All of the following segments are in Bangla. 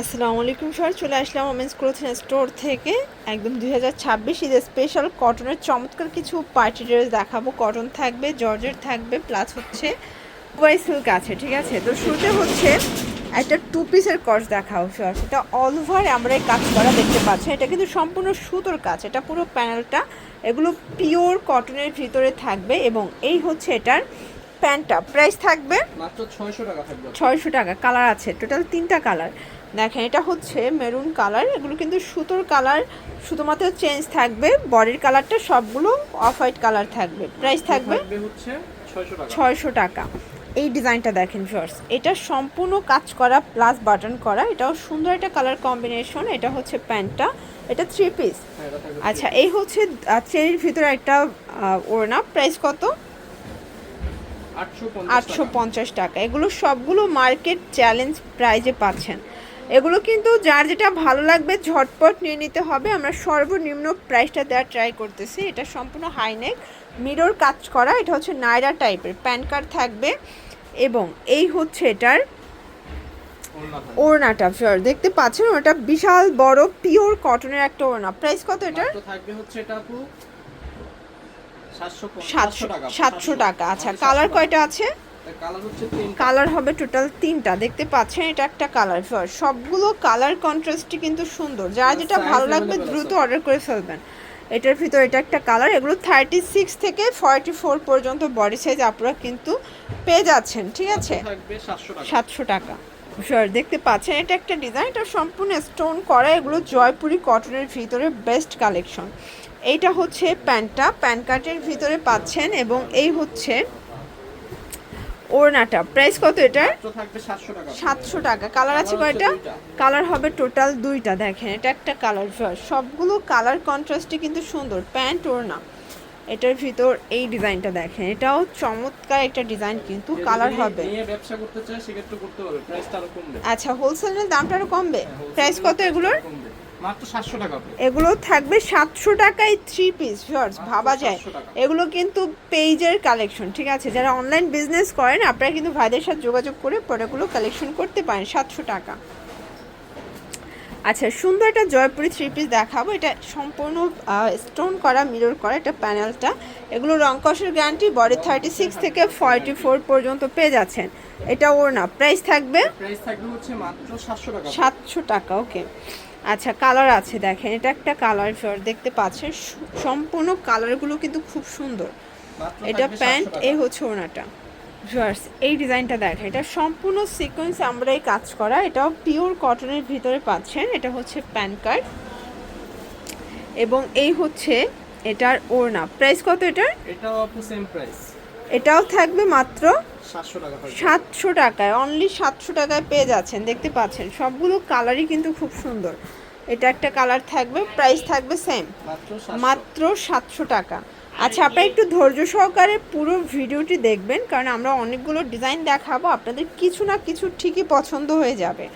আসসালামু আলাইকুম স্যার চলে আসলাম ওমেন্স ক্লোথিং স্টোর থেকে। একদম দুই হাজার ছাব্বিশ ঈদের স্পেশাল কটনের চমৎকার কিছু পার্টি ড্রেস দেখাবো। কটন থাকবে জর্জের থাকবে প্লাস হচ্ছে ওয়াই সিল্ক আছে ঠিক আছে? তো শুরুতে হচ্ছে একটা টু পিসের কস দেখাও স্যার এটা অল ওভার আমরা এই কাজ করা দেখতে পাচ্ছি। এটা কিন্তু সম্পূর্ণ সুতোর কাজ এটা পুরো প্যানেলটা এগুলো পিওর কটনের ভিতরে থাকবে এবং এই হচ্ছে এটার প্যান্টটা প্রাইস থাকবে মাত্র ছয়শো টাকা থাকবে। ছয়শো টাকা কালার আছে টোটাল তিনটা কালার দেখেন এটা হচ্ছে মেরুন কালার এগুলো কিন্তু সুতোর কালার শুধুমাত্র চেঞ্জ থাকবে বডির কালারটা সবগুলো অফ হোয়াইট কালার থাকবে প্রাইস থাকবে ছয়শো টাকা। এই ডিজাইনটা দেখেন ফার্স্ট এটা সম্পূর্ণ কাজ করা প্লাস বাটন করা এটাও সুন্দর একটা কালার কম্বিনেশন এটা হচ্ছে প্যান্টটা এটা থ্রি পিস হ্যাঁ, এটা থাকবে আচ্ছা এই হচ্ছে চেরির ভিতরে একটা ওড়না প্রাইস কত? আটশো আটশো পঞ্চাশ টাকা এগুলো সবগুলো মার্কেট চ্যালেঞ্জ প্রাইজে পাচ্ছেন। এগুলো কিন্তু যার যেটা ভালো লাগবে ঝটপট নিয়ে নিতে হবে। আমরা সর্বনিম্ন প্রাইসটা দেওয়ার ট্রাই করতেছি। এটা সম্পূর্ণ হাইনেক মিরর কাজ করা। এটা হচ্ছে নাইরা টাইপের প্যান কার্ড থাকবে এবং এই হচ্ছে এটার ওড়নাটা। ফিওর দেখতে পাচ্ছেন? ওটা বিশাল বড় পিওর কটনের একটা ওড়না। প্রাইস কত এটার? থাকবে হচ্ছে এটা আপু সাতশো টাকা। আচ্ছা কালার কয়টা আছে? কালার হবে টোটাল তিনটা। দেখতে পাচ্ছেন এটা একটা কালার সবগুলো কালার কন্ট্রাস্টই কিন্তু সুন্দর। যার যেটা ভালো লাগবে দ্রুত অর্ডার করে ফেলবেন। এটার ভিতর এটা একটা কালার এগুলো থার্টি সিক্স থেকে ফর্টি ফোর পর্যন্ত বডি সাইজ আপনারা কিন্তু পেয়ে যাচ্ছেন ঠিক আছে? সাতশো টাকা। শিওর দেখতে পাচ্ছেন এটা একটা ডিজাইন এটা সম্পূর্ণ স্টোন করা। এগুলো জয়পুরি কটনের ভিতরে বেস্ট কালেকশন এইটা হচ্ছে প্যান্টটা। প্যান কার্টের ভিতরে পাচ্ছেন এবং এই হচ্ছে ওড়নাটা। প্রাইস কত এটা সাতশো টাকা। কালার আছে কয়টা? কালার হবে টোটাল দুইটা দেখেন। এটা একটা কালার সবগুলো কালার কন্ট্রাস্টে কিন্তু সুন্দর। প্যান্ট ওড়না। এটার ভিতর এই ডিজাইনটা দেখেন। এটাও চমৎকার একটা ডিজাইন কিন্তু কালার হবে। ব্যবসা করতে চায় সেক্ষেত্রে করতে পারবে। প্রাইসটা আরও কমবে। আচ্ছা হোলসেলের দামটা আরও কমবে? প্রাইস কত এগুলোর। এগুলো থাকবে সাতশো টাকায় থ্রি পিস শর্টস ভাবা যায়। এগুলো কিন্তু পেজের কালেকশন ঠিক আছে? যারা অনলাইন বিজনেস করেন আপনারা কিন্তু ভাইদের সাথে যোগাযোগ করে প্রোডাক্টগুলো কালেকশন করতে পারেন সাতশো টাকা। আচ্ছা সুন্দর একটা জয়পুরি থ্রি পিস দেখাবো। এটা সম্পূর্ণ স্টোন করা মিরর করা এটা প্যানেলটা এগুলো রং কষের গ্যারান্টি বডি থার্টি সিক্স থেকে ফর্টি ফোর পর্যন্ত পেয়ে যাচ্ছেন। এটা ওর না প্রাইস থাকবে সাতশো টাকা। ওকে আচ্ছা কালার আছে দেখেন। এটা একটা কালার ফিওর দেখতে পাচ্ছেন? সম্পূর্ণ কালারগুলো কিন্তু খুব সুন্দর। এটা প্যান্ট এ হচ্ছে ওনাটা ভিউয়ার্স এই ডিজাইনটা দেখেন এটা সম্পূর্ণ সিকোয়েন্স আমরা এই কাজ করা। এটাও পিওর কটনের ভিতরে পাচ্ছেন। এটা হচ্ছে প্যান কার্ড এবং এই হচ্ছে এটার ওড়না। প্রাইস কত এটার? এটাও আপু সেম প্রাইস এটাও থাকবে মাত্র সাতশো টাকায়। অনলি সাতশো টাকায় পেয়ে যাচ্ছেন। দেখতে পাচ্ছেন সবগুলো কালারই কিন্তু খুব সুন্দর। এটা একটা কালার থাকবে প্রাইস থাকবে সেম মাত্র সাতশো টাকা। আচ্ছা আপনারা একটু ধৈর্য সহকারে পুরো ভিডিওটি দেখবেন, কারণ আমরা অনেকগুলো ডিজাইন দেখাবো, আপনাদের কিছু না কিছু ঠিকই পছন্দ হয়ে যাবে।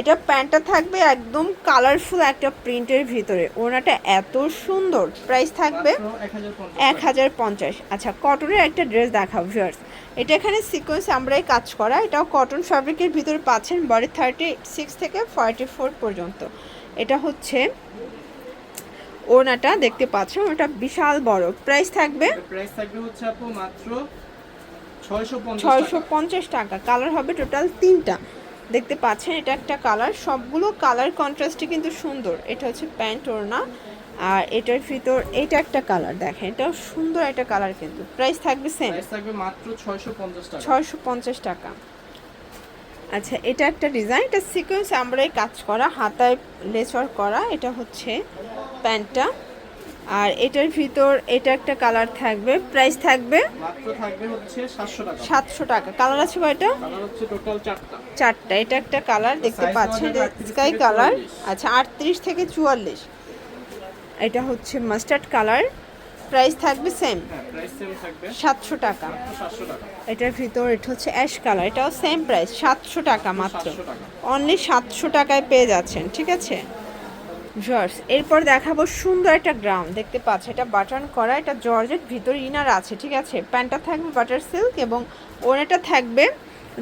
এটা প্যান্টটা থাকবে একদম কালারফুল একটা প্রিন্টের ভিতরে ওনাটা এত সুন্দর প্রাইস থাকবে এক হাজার পঞ্চাশ। আচ্ছা কটনের একটা ড্রেস দেখাও ভিউয়ার্স এটা এখানে সিকোয়েন্স আমরাই কাজ করা, এটাও কটন ফ্যাব্রিকের ভিতরে পাচ্ছেন বডি থার্টি সিক্স থেকে ফর্টি ফোর পর্যন্ত। এটা হচ্ছে ওনাটা দেখতে পাচ্ছেন ওটা বিশাল বড়। প্রাইস থাকবে? প্রাইস থাকবে হচ্ছে আপু মাত্র ছয়শো পঞ্চাশ ছয়শো পঞ্চাশ টাকা। কালার হবে টোটাল তিনটা। দেখতে পাচ্ছেন এটা একটা কালার সবগুলো কালার কন্ট্রাস্টই কিন্তু সুন্দর। এটা হচ্ছে প্যান্ট ওড়না। আর এটার ভিতর এটা একটা কালার দেখেন। এটাও সুন্দর একটা কালার কিন্তু। প্রাইস থাকবে সেম প্রাইস থাকবে মাত্র ছয়শো পঞ্চাশ টাকা। ছয়শো পঞ্চাশ টাকা। আচ্ছা এটা একটা ডিজাইন এটা সিকোয়েন্স আমরাই কাজ করা হাতায় লেচর করা। এটা হচ্ছে প্যান্টটা। আর এটার ভিতর এটা একটা কালার থাকবে প্রাইস থাকবে থাকবে হচ্ছে সাতশো টাকা। কালার আছে কয়টা? চারটা। এটা একটা কালার দেখতে পাচ্ছেন স্কাই কালার আচ্ছা আটত্রিশ থেকে চুয়াল্লিশ। এটা হচ্ছে মাস্টার্ড কালার প্রাইস থাকবে সেম হ্যাঁ সেম সাতশো টাকা। এটার ভিতর এটা হচ্ছে অ্যাশ কালার এটাও সেম প্রাইস সাতশো টাকা মাত্র অনলি সাতশো টাকায় পেয়ে যাচ্ছেন ঠিক আছে? জর্জ এরপর দেখাবো সুন্দর একটা গ্রাউন্ড দেখতে পাচ্ছ এটা বাটন করা এটা জর্জের ভিতর ইনার আছে ঠিক আছে? প্যান্টটা থাকবে বাটার সিল্ক এবং ওনাটা থাকবে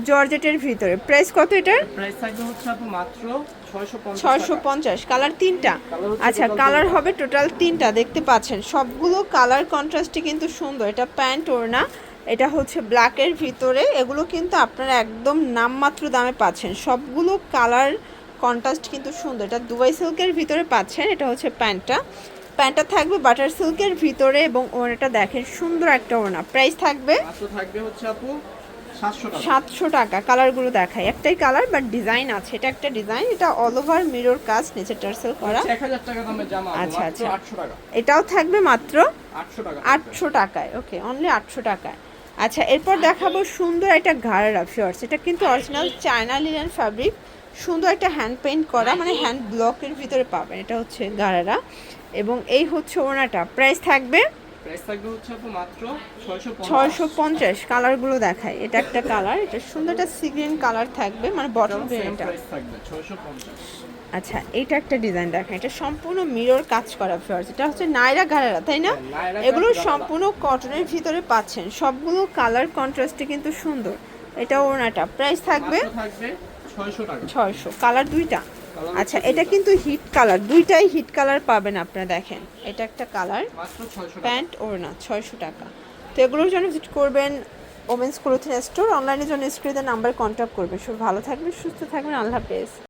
জর্জেটের ভিতরে। প্রাইস কত এটার? প্রাইস থাকবে হচ্ছে মাত্র ছয়শো ছয়শো পঞ্চাশ কালার তিনটা। আচ্ছা কালার হবে টোটাল তিনটা দেখতে পাচ্ছেন? সবগুলো কালার কন্ট্রাস্টই কিন্তু সুন্দর। এটা প্যান্ট ওড়না এটা হচ্ছে ব্ল্যাকের ভিতরে। এগুলো কিন্তু আপনারা একদম নামমাত্র দামে পাচ্ছেন। সবগুলো কালার কন্ট্রাস্ট কিন্তু সুন্দর। এটা দুবাই সিল্কের ভিতরে পাচ্ছেন এটা হচ্ছে প্যান্টটা। প্যান্টটা থাকবে বাটার সিল্কের ভিতরে এবং ওড়নাটা দেখেন সুন্দর একটা ওড়না। প্রাইস থাকবে থাকবে হচ্ছে আপু সাতশো টাকা। কালারগুলো দেখাই। একটাই কালার বাট ডিজাইন আছে। এটা একটা ডিজাইন। এটা অল ওভার মিরর কাজ নিচে টার্সেল করা। আচ্ছা, আচ্ছা। এটাও থাকবে মাত্র আটশো টাকায়। ওকে অনলি আটশো টাকায়। আচ্ছা এরপর দেখাবো সুন্দর একটা ঘাড়ের ফিওর্স এটা কিন্তু অরিজিনাল চায়না লিলেন ফ্যাব্রিক সুন্দর একটা হ্যান্ড পেন্ট করা মানে হ্যান্ড ব্লকের ভিতরে পাবেন। এটা হচ্ছে গাড়ারা এবং এই হচ্ছে ওনাটা। প্রাইস থাকবে? প্রাইস থাকবে ছয়শো পঞ্চাশ। কালারগুলো দেখায় এটা একটা কালার এটা সুন্দর একটা সি গ্রিন কালার থাকবে মানে বটম গ্রিন প্রাইস থাকবে ছয়শো পঞ্চাশ। আচ্ছা এটা একটা ডিজাইন দেখেন এটা সম্পূর্ণ মিরর কাজ করা ফিওর্স এটা হচ্ছে নাইরা ঘাড়েরা তাই না? হ্যাঁ, এগুলো। সম্পূর্ণ কটনের ভিতরে পাচ্ছেন। সবগুলো কালার কন্ট্রাস্টে কিন্তু সুন্দর। এটা ওনাটা। প্রাইস থাকবে? থাকবে ছয়শো কালার দুইটা? আচ্ছা এটা কিন্তু হিট কালার দুইটাই হিট কালার পাবেন আপনারা দেখেন। এটা একটা কালার প্যান্ট ওড়না ছয়শো টাকা। তো এগুলোর জন্য ভিজিট করবেন ওমেন্স ক্লোথিং স্টোর অনলাইনের জন্য স্ক্রিনে নাম্বার কন্ট্যাক্ট করবেন। সব ভালো থাকবেন সুস্থ থাকবেন। আল্লাহ হাফেজ।